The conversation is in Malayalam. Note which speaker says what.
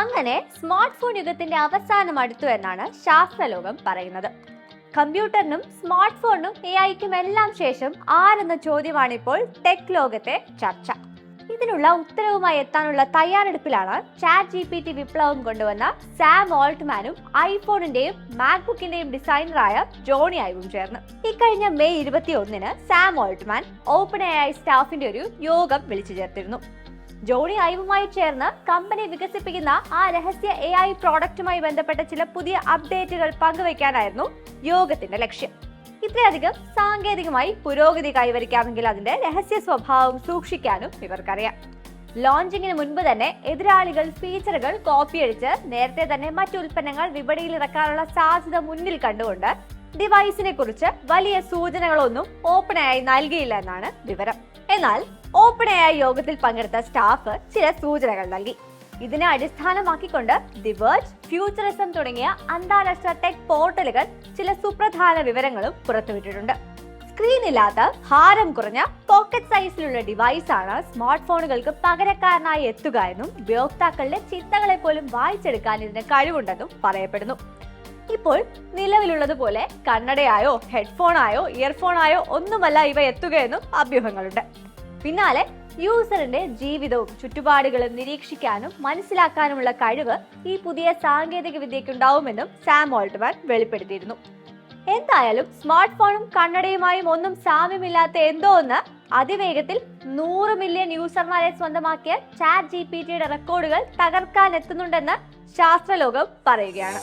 Speaker 1: അങ്ങനെ സ്മാർട്ട് ഫോൺ യുഗത്തിന്റെ അവസാനം അടുത്തു എന്നാണ് ശാസ്ത്രലോകം പറയുന്നത്. കമ്പ്യൂട്ടറിനും സ്മാർട്ട് ഫോണിനും എ ഐക്കും എല്ലാം ശേഷം ആരെന്ന ചോദ്യമാണ് ഇപ്പോൾ ടെക് ലോകത്തെ ചർച്ച. ഇതിനുള്ള ഉത്തരവുമായി എത്താനുള്ള തയ്യാറെടുപ്പിലാണ് ചാറ്റ് ജി പി ടി വിപ്ലവം കൊണ്ടുവന്ന സാം ഓൾട്ട്മാനും ഐഫോണിന്റെയും മാക്ബുക്കിന്റെയും ഡിസൈനറായ ജോണി ഐവും ചേർന്ന്. ഇക്കഴിഞ്ഞ മെയ് ഇരുപത്തി ഒന്നിന് Sam Altman open A I സ്റ്റാഫിന്റെ ഒരു യോഗം വിളിച്ചു ചേർത്തിരുന്നു. ജോണി ഐവുമായി ചേർന്ന് കമ്പനി വികസിപ്പിക്കുന്ന ആ രഹസ്യ എ ഐ പ്രോഡക്റ്റുമായി ബന്ധപ്പെട്ട ചില പുതിയ അപ്ഡേറ്റുകൾ പങ്കുവയ്ക്കാനായിരുന്നു യോഗത്തിന്റെ ലക്ഷ്യം. ഇത്രയധികം സാങ്കേതികമായി പുരോഗതി കൈവരിക്കാമെങ്കിൽ അതിന്റെ രഹസ്യ സ്വഭാവം സൂക്ഷിക്കാനും ഇവർക്കറിയാം. ലോഞ്ചിങ്ങിന് മുൻപ് തന്നെ എതിരാളികൾ ഫീച്ചറുകൾ കോപ്പിയടിച്ച് നേരത്തെ തന്നെ മറ്റു ഉൽപ്പന്നങ്ങൾ വിപണിയിൽ ഇറക്കാനുള്ള സാധ്യത മുന്നിൽ കണ്ടുകൊണ്ട് ഡിവൈസിനെ കുറിച്ച് വലിയ സൂചനകളൊന്നും ഓപ്പൺ ആയി നൽകിയില്ല എന്നാണ് വിവരം. എന്നാൽ ഓപ്പൺ എ യോഗത്തിൽ പങ്കെടുത്ത സ്റ്റാഫ് ചില സൂചനകൾ നൽകി. ഇതിനെ അടിസ്ഥാനമാക്കിക്കൊണ്ട് ദി വേർഡ് ഫ്യൂച്ചറിസം തുടങ്ങിയ അന്താരാഷ്ട്ര ടെക് പോർട്ടലുകൾ ചില സുപ്രധാന വിവരങ്ങളും പുറത്തുവിട്ടിട്ടുണ്ട്. സ്ക്രീൻ ഇല്ലാത്ത ഭാരം കുറഞ്ഞ പോക്കറ്റ് സൈസിലുള്ള ഡിവൈസ് ആണ് സ്മാർട്ട് ഫോണുകൾക്ക് പകരക്കാരനായി എത്തുക എന്നും ഉപയോക്താക്കളുടെ ചിന്തകളെ പോലും വായിച്ചെടുക്കാൻ ഇതിന് കഴിവുണ്ടെന്നും പറയപ്പെടുന്നു. ഇപ്പോൾ നിലവിലുള്ളതുപോലെ കണ്ണടയായോ ഹെഡ്ഫോണായോ ഇയർഫോണായോ ഒന്നുമല്ല ഇവ എത്തുകയെന്നും അഭ്യൂഹങ്ങളുണ്ട്. പിന്നാലെ യൂസറിന്റെ ജീവിതവും ചുറ്റുപാടുകളും നിരീക്ഷിക്കാനും മനസ്സിലാക്കാനുമുള്ള കഴിവ് ഈ പുതിയ സാങ്കേതിക വിദ്യക്കുണ്ടാവുമെന്നും സാം ഓൾട്ട്മാൻ വെളിപ്പെടുത്തിയിരുന്നു. എന്തായാലും സ്മാർട്ട് ഫോണും കണ്ണടയുമായും ഒന്നും സാമ്യമില്ലാത്ത എന്തോ ഒന്ന് അതിവേഗത്തിൽ നൂറ് മില്യൺ യൂസർമാരെ സ്വന്തമാക്കിയ ചാറ്റ് ജി പി ടിയുടെ റെക്കോർഡുകൾ തകർക്കാൻ എത്തുന്നുണ്ടെന്ന് ശാസ്ത്രലോകം പറയുകയാണ്.